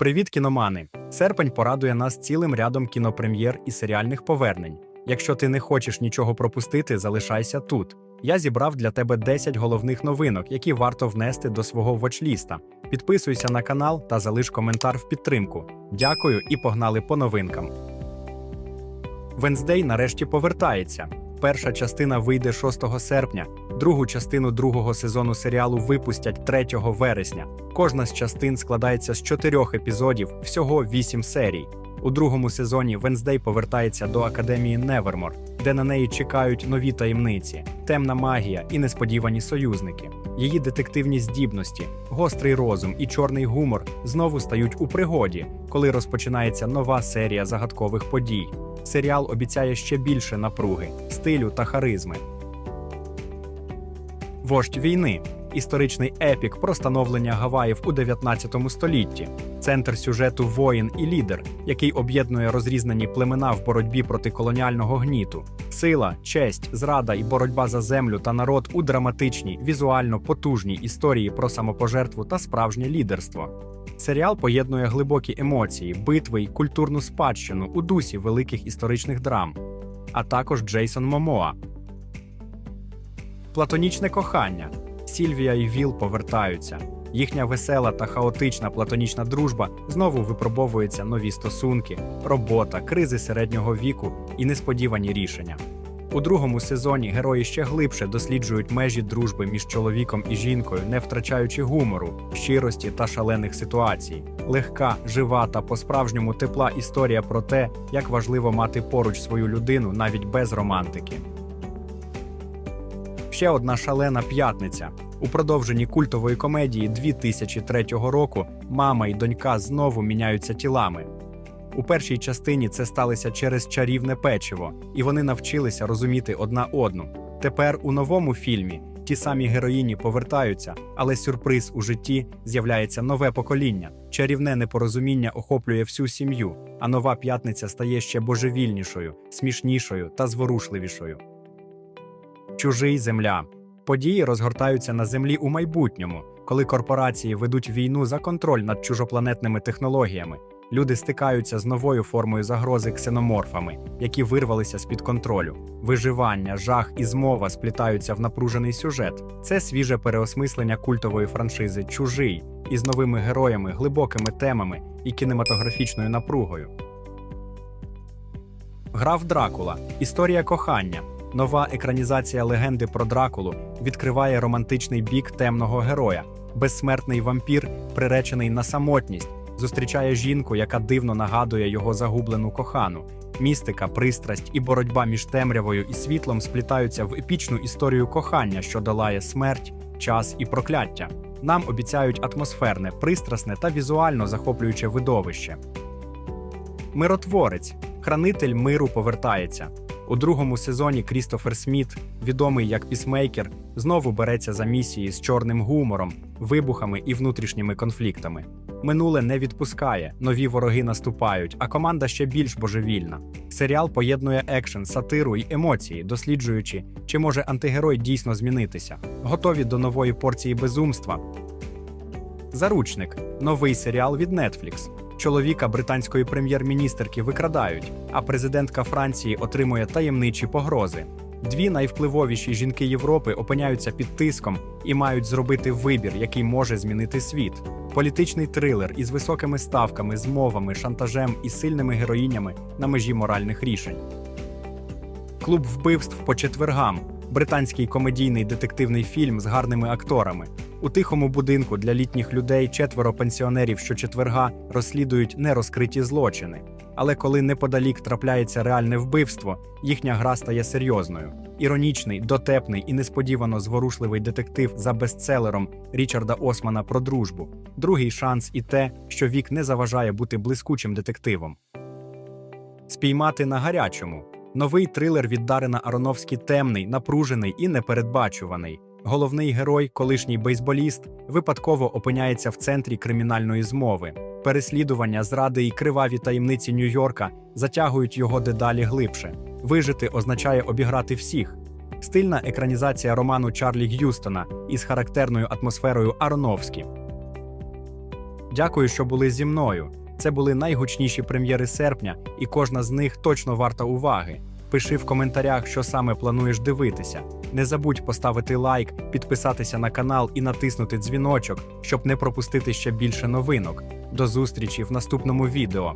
Привіт, кіномани! Серпень порадує нас цілим рядом кінопрем'єр і серіальних повернень. Якщо ти не хочеш нічого пропустити, залишайся тут. Я зібрав для тебе 10 головних новинок, які варто внести до свого вочліста. Підписуйся на канал та залиш коментар в підтримку. Дякую і погнали по новинкам. Венздей нарешті повертається. Перша частина вийде 6 серпня, другу частину другого сезону серіалу випустять 3 вересня. Кожна з частин складається з чотирьох епізодів, всього вісім серій. У другому сезоні Венздей повертається до академії Невермор, де на неї чекають нові таємниці, темна магія і несподівані союзники. Її детективні здібності, гострий розум і чорний гумор знову стають у пригоді, коли розпочинається нова серія загадкових подій. Серіал обіцяє ще більше напруги, стилю та харизми. Вождь війни історичний епік про становлення Гаваїв у 19 столітті, центр сюжету воїн і лідер, який об'єднує розрізнені племена в боротьбі проти колоніального гніту, сила, честь, зрада і боротьба за землю та народ у драматичній, візуально потужній історії про самопожертву та справжнє лідерство. Серіал поєднує глибокі емоції, битви й культурну спадщину у дусі великих історичних драм, а також Джейсон Момоа. Платонічне кохання. Сільвія і Віл повертаються. Їхня весела та хаотична платонічна дружба знову випробовується нові стосунки, робота, кризи середнього віку і несподівані рішення. У другому сезоні герої ще глибше досліджують межі дружби між чоловіком і жінкою, не втрачаючи гумору, щирості та шалених ситуацій. Легка, жива та по-справжньому тепла історія про те, як важливо мати поруч свою людину навіть без романтики. Ще одна шалена п'ятниця. У продовженні культової комедії 2003 року мама і донька знову міняються тілами. У першій частині це сталося через чарівне печиво, і вони навчилися розуміти одна одну. Тепер у новому фільмі ті самі героїні повертаються, але сюрприз у житті з'являється нове покоління. Чарівне непорозуміння охоплює всю сім'ю, а нова п'ятниця стає ще божевільнішою, смішнішою та зворушливішою. Чужий земля. Події розгортаються на землі у майбутньому, коли корпорації ведуть війну за контроль над чужопланетними технологіями. Люди стикаються з новою формою загрози ксеноморфами, які вирвалися з-під контролю. Виживання, жах і змова сплітаються в напружений сюжет. Це свіже переосмислення культової франшизи Чужий із новими героями, глибокими темами і кінематографічною напругою. Граф Дракула. Історія кохання. Нова екранізація легенди про Дракулу відкриває романтичний бік темного героя. Безсмертний вампір, приречений на самотність, зустрічає жінку, яка дивно нагадує його загублену кохану. Містика, пристрасть і боротьба між темрявою і світлом сплітаються в епічну історію кохання, що долає смерть, час і прокляття. Нам обіцяють атмосферне, пристрасне та візуально захоплююче видовище. Миротворець, хранитель миру повертається. У другому сезоні Крістофер Сміт, відомий як пісмейкер, знову береться за місії з чорним гумором, вибухами і внутрішніми конфліктами. Минуле не відпускає, нові вороги наступають, а команда ще більш божевільна. Серіал поєднує екшен, сатиру і емоції, досліджуючи, чи може антигерой дійсно змінитися. Готові до нової порції безумства. Заручник новий серіал від Netflix. Чоловіка британської прем'єр-міністерки викрадають, а президентка Франції отримує таємничі погрози. Дві найвпливовіші жінки Європи опиняються під тиском і мають зробити вибір, який може змінити світ. Політичний трилер із високими ставками, змовами, шантажем і сильними героїнями на межі моральних рішень. Клуб вбивств по четвергам. Британський комедійний детективний фільм з гарними акторами. У тихому будинку для літніх людей четверо пенсіонерів щочетверга розслідують нерозкриті злочини. Але коли неподалік трапляється реальне вбивство, їхня гра стає серйозною. Іронічний, дотепний і несподівано зворушливий детектив за бестселером Річарда Османа про дружбу. Другий шанс і те, що вік не заважає бути блискучим детективом. Спіймати на гарячому. Новий трилер від Дарина Аронофскі темний, напружений і непередбачуваний. Головний герой, колишній бейсболіст, випадково опиняється в центрі кримінальної змови. Переслідування, зради і криваві таємниці Нью-Йорка затягують його дедалі глибше. Вижити означає обіграти всіх. Стильна екранізація роману Чарлі Г'юстона із характерною атмосферою Аронофскі. Дякую, що були зі мною. Це були найгучніші прем'єри серпня, і кожна з них точно варта уваги. Пиши в коментарях, що саме плануєш дивитися. Не забудь поставити лайк, підписатися на канал і натиснути дзвіночок, щоб не пропустити ще більше новинок. До зустрічі в наступному відео.